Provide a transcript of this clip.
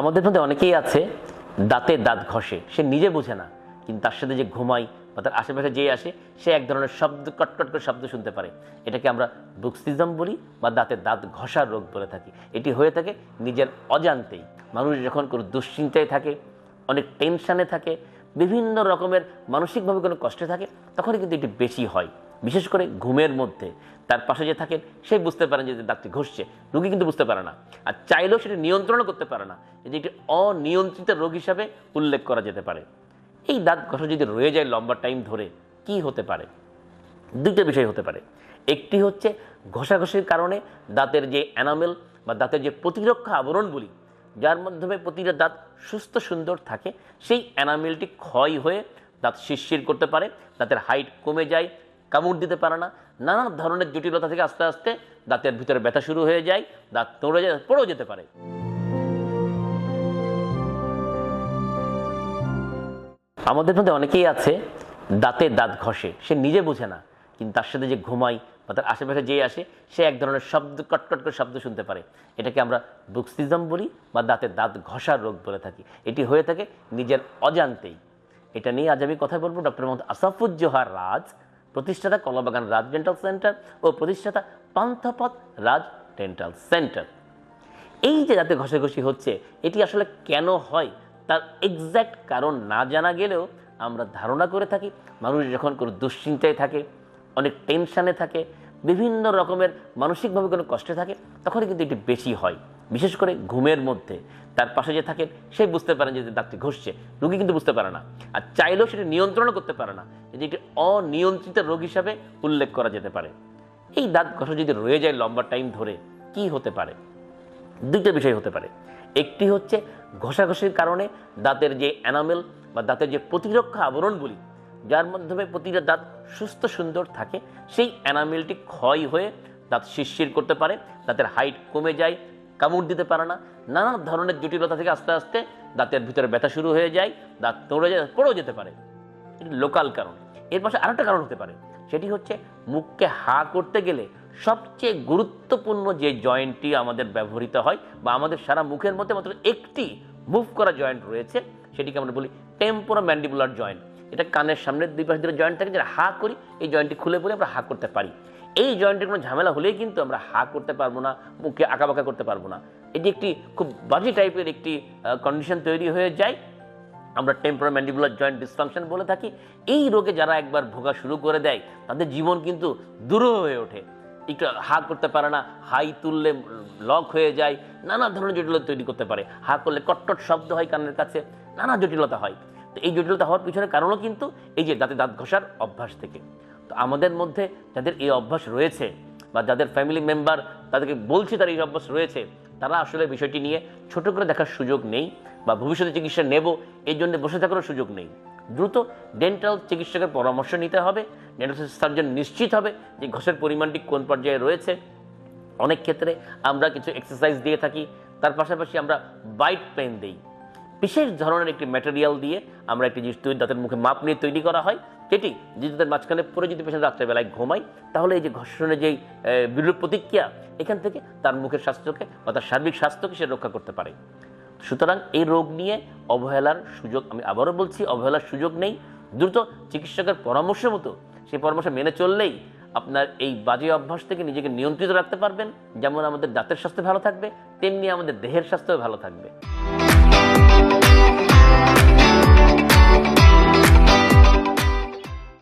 আমাদের মধ্যে অনেকেই আছে, দাঁতে দাঁত ঘষে, সে নিজে বোঝে না, কিন্তু তার সাথে যে ঘুমাই বা তার আশেপাশে যে আসে, সে এক ধরনের শব্দ, কটকট করে শব্দ শুনতে পারে। এটাকে আমরা বুকসিজম বলি বা দাঁতে দাঁত ঘষার রোগ বলে থাকি। এটি হয়ে থাকে নিজের অজান্তেই। মানুষ যখন কোনো দুশ্চিন্তায় থাকে, অনেক টেনশানে থাকে, বিভিন্ন রকমের মানসিকভাবে কোনো কষ্টে থাকে, তখনই কিন্তু এটি বেশি হয়। বিশেষ করে ঘুমের মধ্যে। তার পাশে যে থাকেন, সে বুঝতে পারেন যে দাঁতটি ঘষছে। রোগী কিন্তু বুঝতে পারে না। আর চাইলেও সেটি নিয়ন্ত্রণও করতে পারে না। যে একটি অনিয়ন্ত্রিত রোগ হিসাবে উল্লেখ করা যেতে পারে। এই দাঁত ঘষা যদি রয়ে যায় লম্বা টাইম ধরে, কি হতে পারে? দুইটা বিষয় হতে পারে। একটি হচ্ছে ঘষাঘষির কারণে দাঁতের যে অ্যানামেল বা দাঁতের যে প্রতিরক্ষা আবরণ বলি, যার মাধ্যমে প্রতিটা দাঁত সুস্থ সুন্দর থাকে, সেই অ্যানামেলটি ক্ষয় হয়ে দাঁত শিরশির করতে পারে, দাঁতের হাইট কমে যায় কামড় দিতে পারে না। নানা ধরনের জটিলতা থেকে আস্তে আস্তে দাঁতের ভিতরে ব্যথা শুরু হয়ে যায়, দাঁত নড়ে যায় পড়েও যেতে পারে। আমাদের মধ্যে অনেকেই আছে, দাঁতে দাঁত ঘষে, সে নিজে বোঝে না, কিন্তু তার সাথে যে ঘুমাই বা তার আশেপাশে যে আসে, সে এক ধরনের শব্দ, কটকট করে শব্দ শুনতে পারে। এটাকে আমরা বুকসিজম বলি বা দাঁতে দাঁত ঘষার রোগ বলে থাকি। এটি হয়ে থাকে নিজের অজান্তেই। এটা নিয়ে আজ আমি কথা বলব ডক্টর মোহাম্মদ আসাফুজ্জোহার রাজ প্রতিষ্ঠাতা কলাবাগান রাজ ডেন্টাল সেন্টার ও প্রতিষ্ঠাতা পান্থাপথ রাজ ডেন্টাল সেন্টার। এই যে যাতে ঘষাঘষি হচ্ছে, এটি আসলে কেন হয়, তার এক্স্যাক্ট কারণ না জানা গেলেও আমরা ধারণা করে থাকি। মানুষ যখন কোনো দুশ্চিন্তায় থাকে, অনেক টেনশানে থাকে বিভিন্ন রকমের মানসিকভাবে কোনো কষ্টে থাকে, তখনই কিন্তু এটি বেশি হয়। বিশেষ করে ঘুমের মধ্যে। তার পাশে যে থাকেন সে বুঝতে পারেন যে দাঁতটি ঘষছে। রোগী কিন্তু বুঝতে পারে না। আর চাইলেও সেটি নিয়ন্ত্রণও করতে পারে না। এটি অনিয়ন্ত্রিত রোগ হিসাবে উল্লেখ করা যেতে পারে। এই দাঁত ঘষা যদি রয়ে যায় লম্বা টাইম ধরে, কি হতে পারে? দুইটা বিষয় হতে পারে। একটি হচ্ছে ঘষাঘষির কারণে দাঁতের যে অ্যানামেল বা দাঁতের যে প্রতিরক্ষা আবরণ বলি যার মাধ্যমে প্রতিটা দাঁত সুস্থ সুন্দর থাকে, সেই অ্যানামেলটি ক্ষয় হয়ে দাঁত শিরশির করতে পারে, দাঁতের হাইট কমে যায়, কামড় দিতে পারে না, নানা ধরনের জটিলতা থেকে আস্তে আস্তে দাঁতের ভিতরে ব্যথা শুরু হয়ে যায়, দাঁত নড়ে যায় পড়েও যেতে পারে। লোকাল কারণ। এর পাশে আরেকটা কারণ হতে পারে, সেটি হচ্ছে মুখকে হা করতে গেলে সবচেয়ে গুরুত্বপূর্ণ যে জয়েন্টটি আমাদের ব্যবহৃত হয় বা আমাদের সারা মুখের মধ্যে মাত্র একটি মুভ করা জয়েন্ট রয়েছে, সেটিকে আমরা বলি টেম্পোরা ম্যান্ডিবুলার জয়েন্ট এটা কানের সামনের দুই পাশে দুটো জয়েন্ট থাকে, যেটা হা করি, এই জয়েন্টটি খুলে পড়ে আমরা হা করতে পারি। এই জয়েন্টের কোনো ঝামেলা হলেই কিন্তু আমরা হা করতে পারব না, মুখে আঁকাবাঁকা করতে পারব না। এটি একটি খুব বাজে টাইপের একটি কন্ডিশন তৈরি হয়ে যায়। আমরা টেম্পোরামেন্ডিবুলার জয়েন্ট ডিসফাংশন বলে থাকি। এই রোগে যারা একবার ভোগা শুরু করে দেয়, তাদের জীবন কিন্তু দুরূহ হয়ে ওঠে। একটু হা করতে পারে না, হাই তুললে লক হয়ে যায়, নানা ধরনের জটিলতা তৈরি করতে পারে। হা করলে কটকট শব্দ হয় কানের কাছে, নানা জটিলতা হয়। তো এই জটিলতা হওয়ার পিছনে কারণও কিন্তু এই যে দাঁতে দাঁত ঘষার অভ্যাস থেকে। তো আমাদের মধ্যে যাদের এই অভ্যাস রয়েছে বা যাদের ফ্যামিলি মেম্বার তাদেরকে বলছি তার এই অভ্যাস রয়েছে, তারা আসলে বিষয়টি নিয়ে ছোট করে দেখার সুযোগ নেই বা ভবিষ্যতে চিকিৎসা নেব এই জন্য বসে থাকারও সুযোগ নেই। দ্রুত ডেন্টাল চিকিৎসকের পরামর্শ নিতে হবে ডেন্টাল সার্জন নিশ্চিত হবে যে ঘষের পরিমাণটি কোন পর্যায়ে রয়েছে। অনেক ক্ষেত্রে আমরা কিছু এক্সারসাইজ দিয়ে থাকি, তার পাশাপাশি আমরা বাইট পেন দিই। বিশেষ ধরনের একটি ম্যাটেরিয়াল দিয়ে আমরা একটি জিনিস তৈরি দাঁতের মুখে মাপ নিয়ে তৈরি করা হয়। যেটি যদি মাঝখানে পরে যদি পেশেন্ট রাত্রেবেলায় ঘুমাই তাহলে এই যে ঘর্ষণের যেই বিরূপ প্রতিক্রিয়া, এখান থেকে তার মুখের স্বাস্থ্যকে বা তার সার্বিক স্বাস্থ্যকে সে রক্ষা করতে পারে। সুতরাং এই রোগ নিয়ে অবহেলার সুযোগ আমি আবারও বলছি, অবহেলার সুযোগ নেই। দ্রুত চিকিৎসকের পরামর্শ মতো সেই পরামর্শ মেনে চললেই আপনার এই বাজে অভ্যাস থেকে নিজেকে নিয়ন্ত্রিত রাখতে পারবেন। যেমন আমাদের দাঁতের স্বাস্থ্য ভালো থাকবে, তেমনি আমাদের দেহের স্বাস্থ্য ভালো থাকবে।